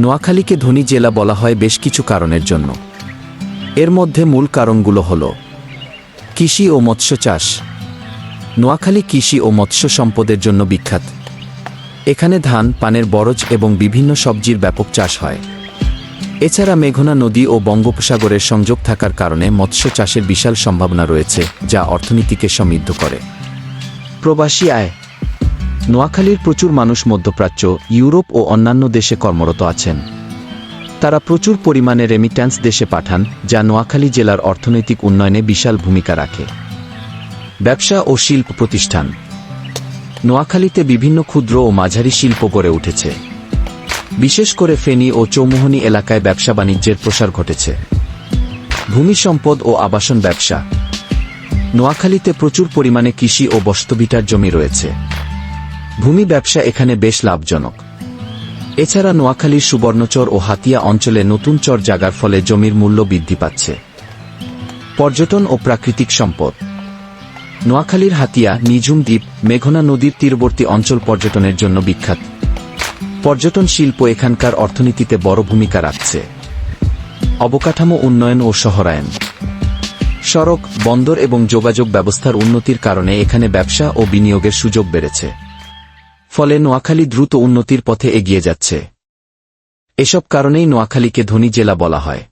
নোয়াখালীকে ধনী জেলা বলা হয় বেশ কিছু কারণের জন্য। এর মধ্যে মূল কারণগুলো হল কৃষি ও মৎস্য চাষ। নোয়াখালী কৃষি ও মৎস্য সম্পদের জন্য বিখ্যাত। এখানে ধান, পানের বরজ এবং বিভিন্ন সবজির ব্যাপক চাষ হয়। এছাড়া মেঘনা নদী ও বঙ্গোপসাগরের সংযোগ থাকার কারণে মৎস্য চাষের বিশাল সম্ভাবনা রয়েছে, যা অর্থনীতিকে সমৃদ্ধ করে। প্রবাসী আয় নোয়াখালীর প্রচুর মানুষ মধ্যপ্রাচ্য, ইউরোপ ও অন্যান্য দেশে কর্মরত আছেন। তারা প্রচুর পরিমাণে রেমিট্যান্স দেশে পাঠান, যা নোয়াখালী জেলার অর্থনৈতিক উন্নয়নে বিশাল ভূমিকা রাখে। ব্যবসা ও শিল্প প্রতিষ্ঠান। নোয়াখালীতে বিভিন্ন ক্ষুদ্র ও মাঝারি শিল্প গড়ে উঠেছে। বিশেষ করে ফেনী ও চৌমোহনী এলাকায় ব্যবসা বাণিজ্যের প্রসার ঘটেছে। ভূমি সম্পদ ও আবাসন ব্যবসা। নোয়াখালীতে প্রচুর পরিমাণে কৃষি ও বস্তবিটার জমি রয়েছে। ভূমি ব্যবসা এখানে বেশ লাভজনক। এছাড়া নোয়াখালীর সুবর্ণচর ও হাতিয়া অঞ্চলে নতুন চর জাগার ফলে জমির মূল্য বৃদ্ধি পাচ্ছে। পর্যটন ও প্রাকৃতিক সম্পদ। নোয়াখালীর হাতিয়া, নিঝুম দ্বীপ, মেঘনা নদীর তীরবর্তী অঞ্চল পর্যটনের জন্য বিখ্যাত। পর্যটন শিল্প এখানকার অর্থনীতিতে বড় ভূমিকা রাখছে। অবকাঠামো উন্নয়ন ও শহরায়ন। সড়ক, বন্দর এবং যোগাযোগ ব্যবস্থার উন্নতির কারণে এখানে ব্যবসা ও বিনিয়োগের সুযোগ বেড়েছে। ফলে নোয়াখালী দ্রুত উন্নতির পথে এগিয়ে যাচ্ছে। এসব কারণেই নোয়াখালীকে ধনী জেলা বলা হয়।